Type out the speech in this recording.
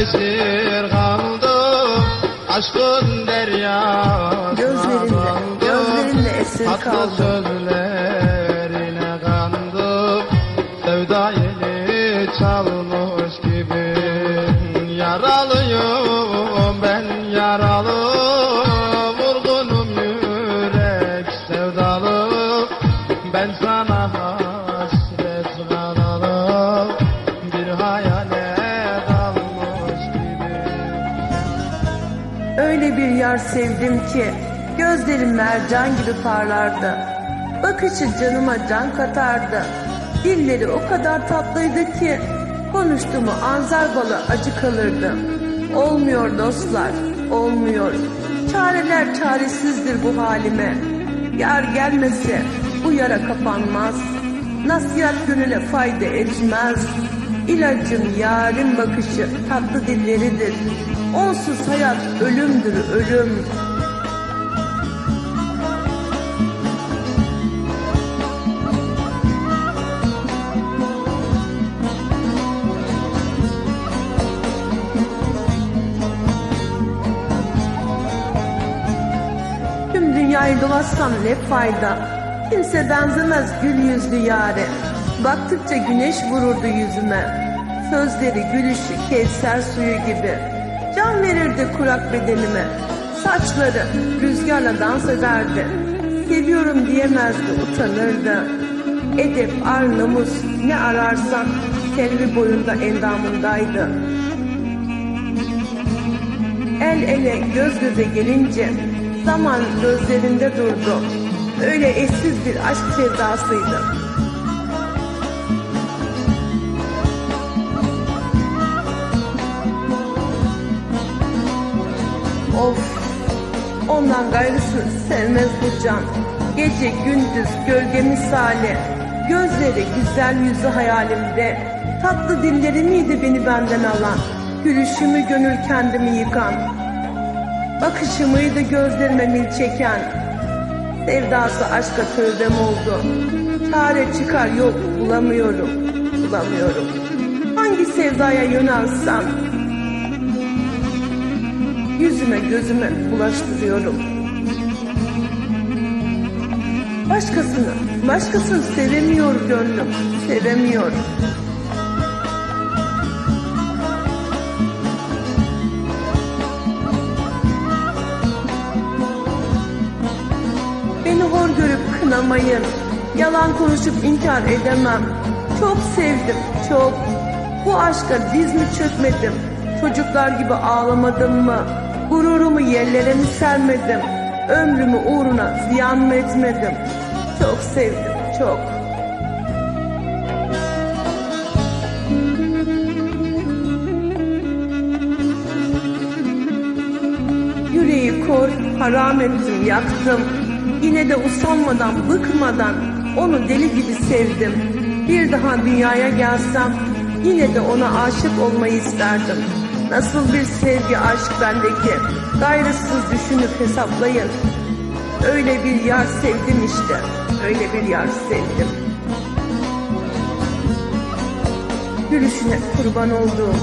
Esir kaldım aşkın deryasına Gözlerinde, gözlerinde esir kaldım. sözlerine kandım. Sevda yeni çalmış Öyle bir yar sevdim ki gözlerim mercan gibi parlardı. Bakışı canıma can katardı. Dilleri o kadar tatlıydı ki konuştu mu anzar balı acı kalırdı. Olmuyor dostlar, olmuyor. Çareler çaresizdir bu halime. Yar gelmese bu yara kapanmaz. Nasihat gönüle fayda etmez. İlacım yarın bakışı tatlı dilleridir. Onsuz hayat ölümdür ölüm. Tüm dünyayı dolaşsam ne fayda? Kimse benzemez gül yüzlü yare. Baktıkça güneş vururdu yüzüme. Sözleri gülüşü kevser suyu gibi Can verirdi kurak bedenime Saçları rüzgarla dans ederdi Seviyorum diyemezdi utanırdı Edep ar namus ne ararsan Selvi boyunda endamındaydı El ele göz göze gelince zaman gözlerinde durdu. Öyle eşsiz bir aşk sevdasıydı. Of, ondan gayrısını sevmez bu can. Gece gündüz gölge misali, gözleri güzel yüzü hayalimde. Tatlı dilleri miydi beni benden alan, gülüşümü gönül kendimi yıkan. Bakışımıydı gözlerime mil çeken, sevdası aşka tövbem oldu. Çare çıkar yok bulamıyorum, bulamıyorum. Hangi sevdaya yönelsem, yüzüme gözüme bulaştırıyorum. Başkasını, başkasını sevemiyor gönlüm, sevemiyor. Beni hor görüp kınamayın. Yalan konuşup inkar edemem. Çok sevdim, çok. Bu aşka diz mi çökmedim? Çocuklar gibi ağlamadım mı? Gururumu yerlere mi sermedim? Ömrümü uğruna ziyan etmedim? Çok sevdim, çok. Yüreği kor, haram ettim, yaktım. Yine de usanmadan, bıkmadan onu deli gibi sevdim. Bir daha dünyaya gelsem yine de ona aşık olmayı isterdim. Nasıl bir sevgi aşk bendeki, gayrısız düşünüp hesaplayın. Öyle bir yar sevdim işte, öyle bir yar sevdim. Gülüşüne kurban olduğum